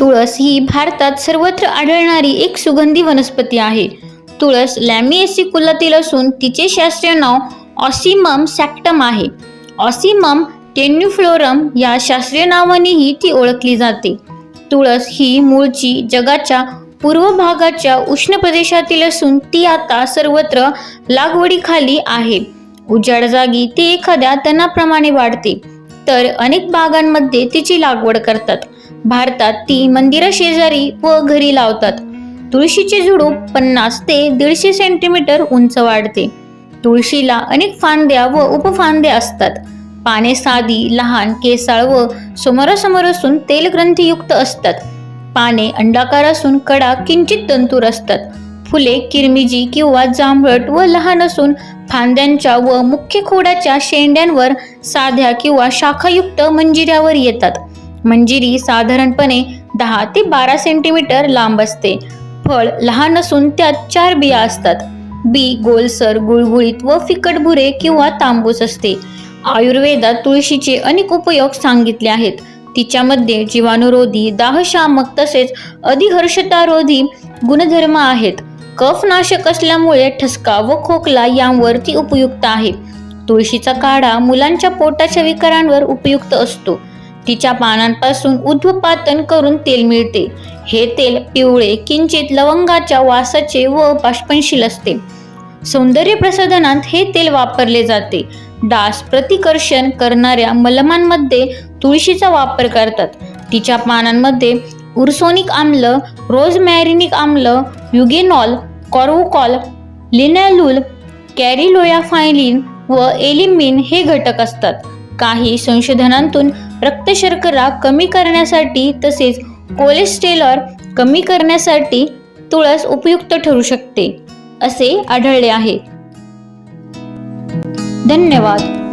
तुळस ही भारतात सर्वत्र आढळणारी एक सुगंधी वनस्पती आहे. तुळस लॅमिएसी कुलातील असून तिचे शास्त्रीय नाव ऑसिमम सॅक्टम आहे. ऑसिमम टेन्युफ्लोरम या शास्त्रीय नावानेही ती ओळखली जाते. तुळस ही मूळची जगाच्या पूर्व भागाच्या उष्ण प्रदेशातील असून ती आता सर्वत्र लागवडीखाली आहे. उजाड जागी ती एखाद्या तणाप्रमाणे वाढते तर अनेक बागांमध्ये तिची लागवड करतात. भारतात ती मंदिरा शेजारी व घरी लावतात. तुळशीचे झुडूप पन्नास ते दीडशे सेंटीमीटर उंच वाढते. तुळशीला अनेक फांद्या व उपफांद्या असतात. पाने साधी लहान केसाळ व समोरासमोर असून तेलग्रंथीयुक्त असतात. पाने अंडाकार असून कडा किंचित तंतूर असतात. फुले किरमिजी किंवा जांभळट व लहान असून फांद्यांच्या व मुख्य खोडाच्या शेंड्यांवर साध्या किंवा शाखायुक्त मंजिऱ्यावर येतात. मंजिरी साधारणपणे दहा ते बारा सेंटीमीटर लांब असते. फळ लहान असून त्यात चार बिया असतात. बी गोलसर गुळगुळीत व फिकट भुरे किंवा तांबूस असते. आयुर्वेदात तुळशीचे अनेक उपयोग सांगितले आहेत. तिच्यामध्ये जीवाणुरोधी दाहशामक तसेच अधिहर्षतारोधी गुणधर्म आहेत. कफनाशक असल्यामुळे ठसका व खोकला यांवर ती उपयुक्त आहे. तुळशीचा काढा मुलांच्या पोटाच्या विकारांवर उपयुक्त असतो. तिच्या पानांपासून उद्वपातन करून तेल मिळते. हे तेल पिवळे किंचित लवंगाच्या वासाचे व बाष्पनशील असते. सौंदर्य प्रसाधनात हे तेल वापरले जाते. डास प्रतिकर्षण करणाऱ्या मलमांमध्ये तुळशीचा वापर करतात. तिच्या पानांमध्ये उर्सोनिक आम्ल रोजमॅरिनिक आम्ल युगेनॉल कॉर्वोकॉल लिनॅलुल कॅरिलोयाफायलिन व एलिमिन हे घटक असतात. काही संशोधनांतून रक्तशर्करा कमी करण्यासाठी तसेच कोलेस्टेरॉल कमी करण्यासाठी तुळस उपयुक्त ठरू शकते असे आढळले आहे. धन्यवाद.